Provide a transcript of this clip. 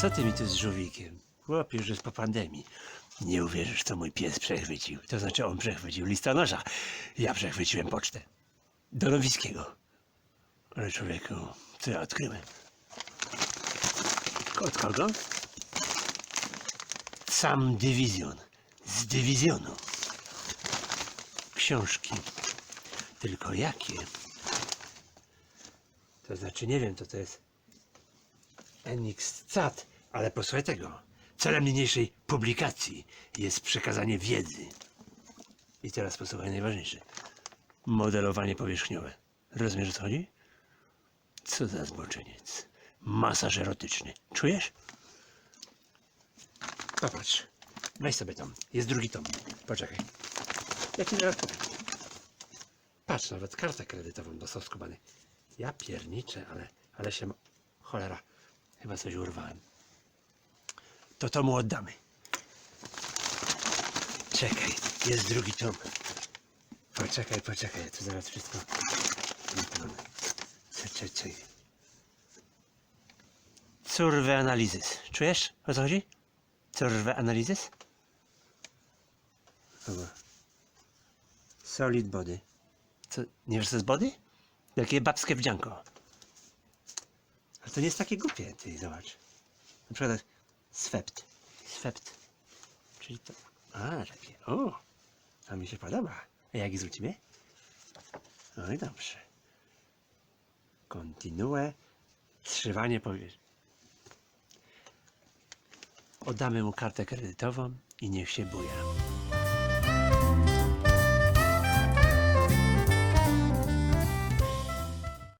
co ty mi tu z żółwikiem? Chłopie, już jest po pandemii. Nie uwierzysz, co mój pies przechwycił. To znaczy on przechwycił listonosza. Ja przechwyciłem pocztę. Do Nowickiego. Ale człowieku, co ja odkryłem? Od kogo? Sam dywizjon. Z dywizjonu. Książki. Tylko jakie? To znaczy, nie wiem, co to jest NX-CAT, ale posłuchaj tego. Celem niniejszej publikacji jest przekazanie wiedzy. I teraz posłuchaj najważniejsze. Modelowanie powierzchniowe. Rozumiesz o co chodzi? Co za zboczeniec. Masaż erotyczny. Czujesz? Popatrz. Weź sobie tom. Jest drugi tom. Poczekaj. Ja ci zaraz powiem. Patrz, nawet kartę kredytową dostał. Ja pierniczę, ale, ale się... Cholera. Chyba coś urwałem. To to mu oddamy. Czekaj, jest drugi tom. Poczekaj, poczekaj, ja tu zaraz wszystko... Czekaj, czekaj. Curve analizys. Czujesz, o co chodzi? Curve analizys? Dobra. Solid body. Co, nie wiesz co jest body? Jakie babskie wdzianko. Ale to nie jest takie głupie, ty zobacz. Na przykład swept. Swept. Czyli to... A, takie. O, to mi się podoba. A jak jest u ciebie? No i dobrze. Kontynuę. Zszywanie powierzchni. Oddamy mu kartę kredytową i niech się buja.